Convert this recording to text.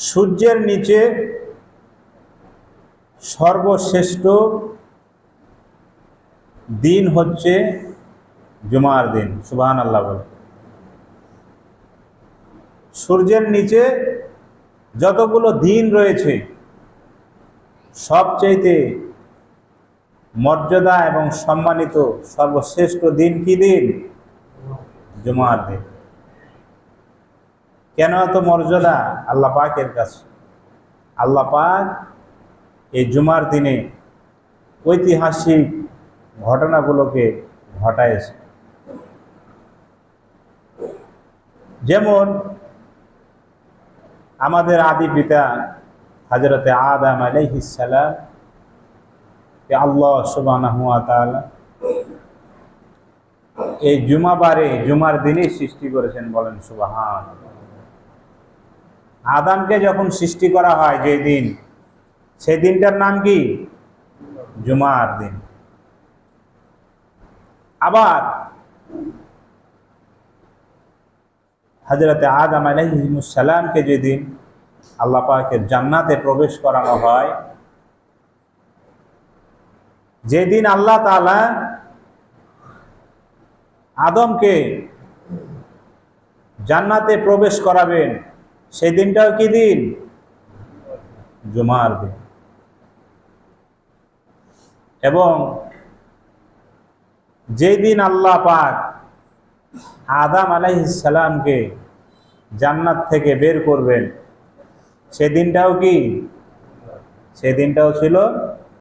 সূর্যের নিচে সর্বশ্রেষ্ঠ দিন হচ্ছে জুমার দিন। সুবাহান আল্লাহ বলে। সূর্যের নিচে যতগুলো দিন রয়েছে সবচেয়েতে মর্যাদা এবং সম্মানিত সর্বশ্রেষ্ঠ দিন কি দিন? জুমার দিন। কেন এত মর্যাদা? আল্লাহ পাকের কাছে। আল্লাহ পাক এই জুমার দিনে ঐতিহাসিক ঘটনাগুলোকে ঘটাইছে। যেমন আমাদের আদি পিতা হাজরতে আদাম আলাইহিসালাম আল্লাহ তাআলা এই জুমাবারে, জুমার দিনই সৃষ্টি করেছেন বলেন সুবাহান আদামকে যখন সৃষ্টি করা হয় যে দিন, সেই দিনটার নাম কি? জুমার দিন। আবার হজরতে আদম আলহিমুসালামকে যেদিন আল্লাহ পাকের জান্নাতে প্রবেশ করানো হয় যেদিন আল্লাহ তালা আদমকে জান্নাতে প্রবেশ করাবেন সেই দিনটাও কি দিন? জুমার দিন। এবং যেই দিন আল্লাহ পাক আদাম আলাইসালামকে জান্নাত থেকে বের করবেন সেদিনটাও কি? সেদিনটাও ছিল